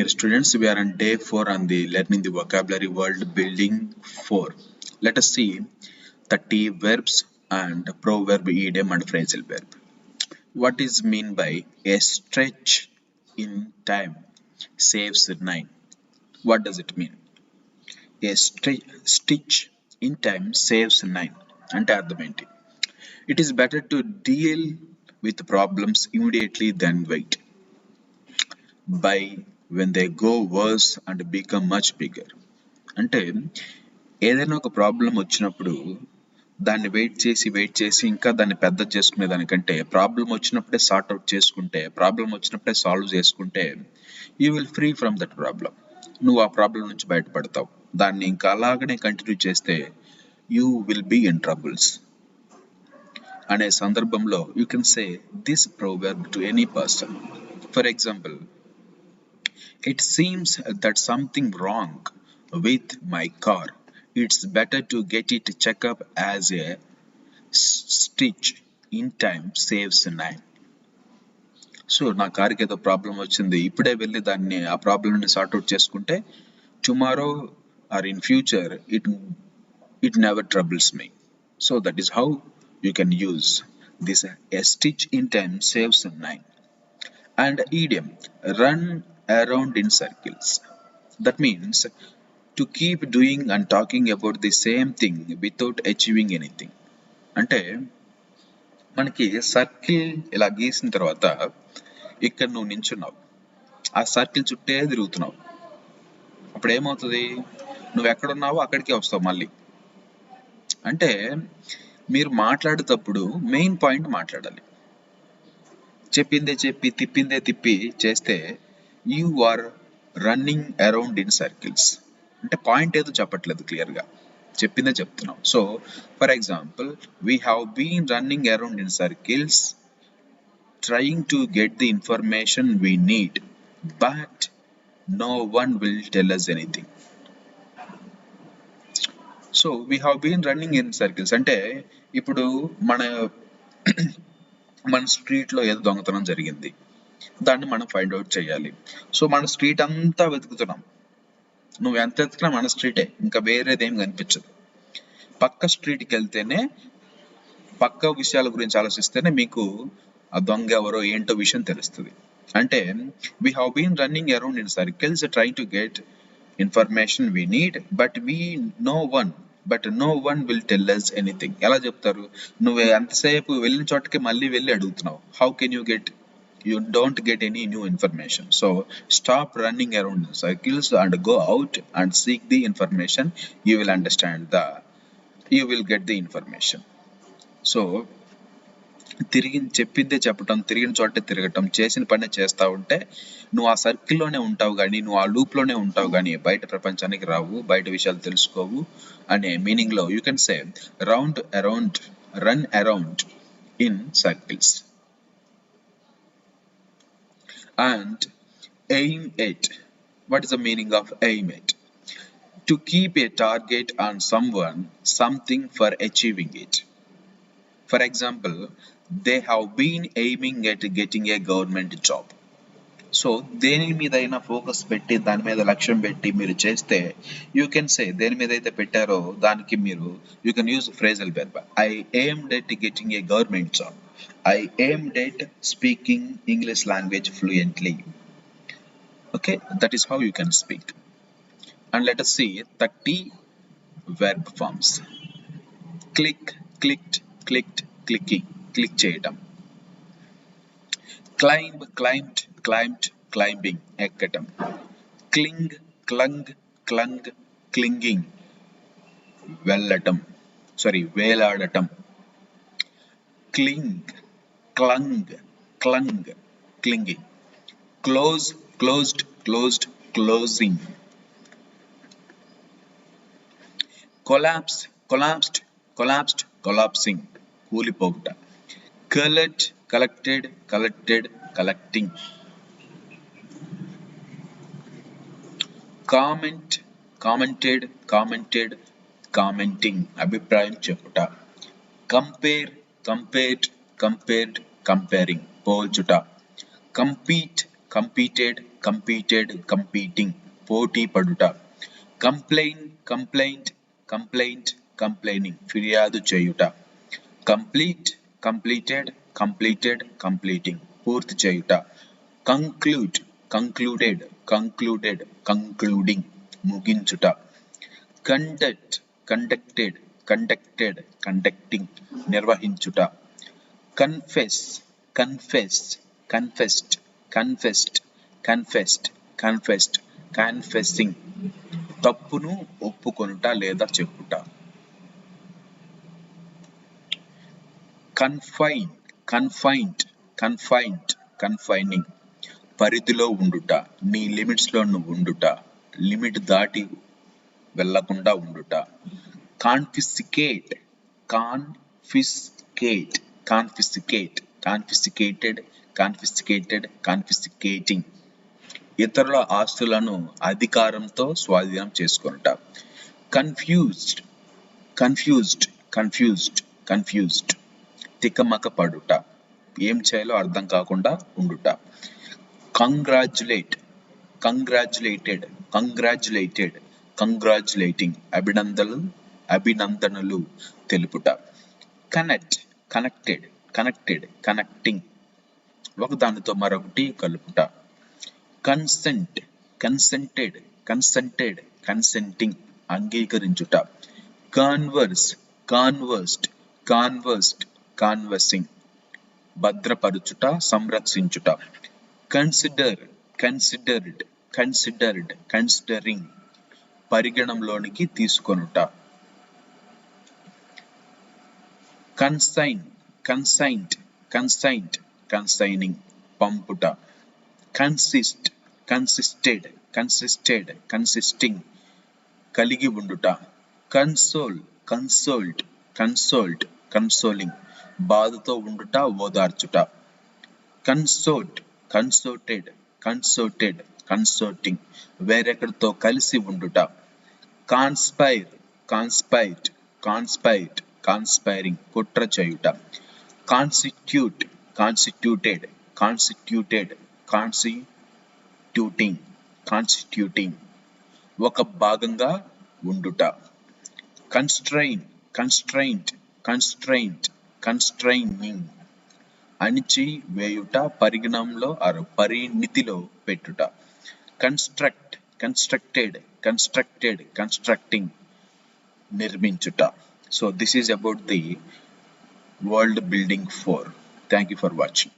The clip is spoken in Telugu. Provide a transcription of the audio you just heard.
Dear students, we are on day 4 on the Learning the Vocabulary World Building 4. Let us see 30 verbs and proverb, idiom and phrasal verb. What is mean by a stretch in time saves 9? What does it mean? A stitch in time saves 9 and argumentative. It is better to deal with problems immediately than wait. By when they go worse and become much bigger అంటే ఏదైనా ఒక ప్రాబ్లం వచ్చినప్పుడు దాన్ని వెయిట్ చేసి వెయిట్ చేసి ఇంకా దాన్ని పెద్ద చేసుకునే దానికంటే ప్రాబ్లం వచ్చినప్పుడే సార్ట్ అవుట్ చేసుకుంటే ప్రాబ్లం వచ్చినప్పుడే సాల్వ్ చేసుకుంటే you will free from that problem నువ్వు ఆ ప్రాబ్లం నుంచి బయటపడతావు. దాన్ని ఇంకా అలాగనే కంటిన్యూ చేస్తే you will be in troubles అనే సందర్భంలో you can say this proverb to any person for example It seems that something wrong with my car. It's better to get it checked up as a stitch in time saves nine. So నా కార్కి ఏదో ప్రాబ్లం వచ్చింది ఇప్పుడే వెళ్ళి దాన్ని ఆ ప్రాబ్లమ్ని సార్ట్అవుట్ చేసుకుంటే tomorrow or in future it it never troubles me so that is how you can use this a stitch in time saves nine and idiom run around in circles that means to keep doing and talking about the same thing without achieving anything అంటే మనకి సర్కిల్ ఇలా గీసిన తర్వాత ఇక్కడ నువ్వు నించున్నావు. ఆ సర్కిల్ చుట్టే తిరుగుతున్నావు. అప్పుడు ఏమవుతుంది? నువ్వు ఎక్కడున్నావో అక్కడికే వస్తావు మళ్ళీ. అంటే మీరు మాట్లాడేటప్పుడు మెయిన్ పాయింట్ మాట్లాడాలి. చెప్పిందే చెప్పి తిప్పిందే తిప్పి చేస్తే you are running around in circles అంటే పాయింట్ ఏదో చెప్పట్లేదు క్లియర్గా. చెప్పిందే చెప్తున్నాం. So for example we have been running around in circles trying to get the information we need but no one will tell us anything so we have been running in circles అంటే ఇప్పుడు మన మన స్ట్రీట్లో ఏదో దొంగతనం జరిగింది. దాన్ని మనం ఫైండ్ అవుట్ చేయాలి. సో మన స్ట్రీట్ అంతా వెతుకుతున్నాం. నువ్వు ఎంత వెతికినా మన స్ట్రీటే ఇంకా వేరేది ఏం కనిపించదు. పక్క స్ట్రీట్కి వెళ్తేనే పక్క విషయాల గురించి ఆలోచిస్తేనే మీకు ఆ దొంగ ఎవరో ఏంటో విషయం తెలుస్తుంది. అంటే we have been running around in circles try to get information we need but we no one but no one will tell us anything ఎలా చెప్తారు? నువ్వు ఎంతసేపు వెళ్ళిన చోటకి మళ్ళీ వెళ్ళి అడుగుతున్నావు. How can you get you don't any any new information so stop around in circles and go out and seek the information. You will understand the you will get the information so తిరిగి చెప్పిందే చెప్పటం తిరిగిన చోటే తిరగటం చేసిన పనే చేస్తా ఉంటే నువ్వు ఆ సర్కిల్లోనే ఉంటావు కానీ నువ్వు ఆ లూప్లోనే ఉంటావు కానీ బయట ప్రపంచానికి రావు బయట విషయాలు తెలుసుకోవు అనే మీనింగ్లో you can say round around run around in circles and aim at. What is the meaning of aim at? To keep a target on someone, something for achieving it. For example, they have been aiming at getting a government job. So దేని మీద అయినా ఫోకస్ పెట్టి దాని మీద లక్ష్యం పెట్టి మీరు చేస్తే యూ కెన్ సే దేని మీద అయితే పెట్టారో దానికి మీరు you can use phrasal verb I aim at getting a government job I aim at speaking English language fluently okay that is how you can speak and let us see thirty verb forms click clicked clicked clicking click చేయటం. Climb climbed climbed, climbing, ekkatam. Cling, clung, clung, clinging, vellatam. Sorry, veladatam. Cling, clung, clung, clinging. Close, closed, closed, closing. Collapse, collapsed, collapsed, collapsing. Coolipogta. Collect, collected, collected, collecting. Comment commented commented commenting అభిప్రాయం చెప్పుట. కంపేర్ కంపేర్డ్ కంపేర్డ్ కంపేరింగ్ పోల్చుట. కంపీట్ కంపీటెడ్ కంపీటెడ్ కంపీటింగ్ పోటీ పడుట. కంప్లైంట్ కంప్లైంట్ కంప్లైంట్ కంప్లైనింగ్ ఫిర్యాదు చేయుట. కంప్లీట్ కంప్లీటెడ్ కంప్లీటెడ్ కంప్లీటింగ్ పూర్తి చేయుట. కంక్లూడ్ కంక్లూడెడ్ కంక్లూడెడ్ కంక్లూడింగ్ ముగించుట. Conduct conducted conducted conducting నిర్వహించుట. Confess confess confessed confessed confessed confessed confessing తప్పును ఒప్పుకొనుట లేదా చెప్పుట. కన్ఫైన్ కన్ఫైన్డ్ కన్ఫైన్డ్ కన్ఫైనింగ్ పరిధిలో ఉండుట నీ లిమిట్స్లో నువ్వు ఉండుట లిమిట్ దాటి వెళ్ళకుండా ఉండుట. కాన్ఫిసికేట్ కాన్ఫిస్కేట్ కాన్ఫిసికేట్ కాన్ఫిసికేటెడ్ కాన్ఫిసికేటెడ్ కాన్ఫిసికేటింగ్ ఇతరుల ఆస్తులను అధికారంతో స్వాధీనం చేసుకొనుట. కన్ఫ్యూజ్డ్ కన్ఫ్యూజ్డ్ కన్ఫ్యూజ్డ్ కన్ఫ్యూజ్డ్ తికమక పడుట ఏం చేయాలో అర్థం కాకుండా ఉండుట. కంగ్రాచులేట్ కంగ్రాచులేటెడ్ కంగ్రాచులేటెడ్ కంగ్రాచులేటింగ్ అభినందనలు అభినందనలు తెలుపుట కనెక్ట్ కనెక్టెడ్ కనెక్టెడ్ కనెక్టింగ్ ఒకదానితో మరొకటి కలుపుట కన్సెంట్ కన్సెంటెడ్ కన్సెంటెడ్ కన్సెంటింగ్ అంగీకరించుట. కాన్వర్స్ కాన్వర్స్డ్ కాన్వర్స్డ్ కాన్వర్సింగ్ భద్రపరుచుట సంరక్షించుట. కన్సిడర్ కన్సిడర్డ్ కన్సిడర్డ్ కన్సిడరింగ్ పరిగణంలోనికి తీసుకొనుట. కన్సైన్ కన్సైంట్ కన్సైన్డ్ కన్సైనింగ్ పంపుట. కన్సిస్ట్ కన్సిస్టెడ్ కన్సిస్టెడ్ కన్సిస్టింగ్ కలిగి ఉండుట. కన్సోల్ కన్సోల్ట్ కన్సోల్ట్ కన్సోలింగ్ బాధతో ఉండుట ఓదార్చుట. కన్సోర్ట్ కన్సోర్టెడ్ కన్సోర్టెడ్ కన్సోర్టింగ్ వేరెక్కడితో కలిసి ఉండుట. కాన్స్పైర్ కాన్స్పైట్ కాన్స్పైట్ కాన్స్పైరింగ్ కుట్ర చేయుట. Constitute constituted constituted constituting constituting ఒక భాగంగా ఉండుట. కన్స్ట్రైన్ కన్స్ట్రైంట్ కన్స్ట్రైంట్ కన్స్ట్రైనింగ్ అణిచి వేయుట పరిగణంలో ఆరు పరిణితిలో పెట్టుట. Construct constructed constructed constructing నిర్మించుట. So this is about the world building four thank you for watching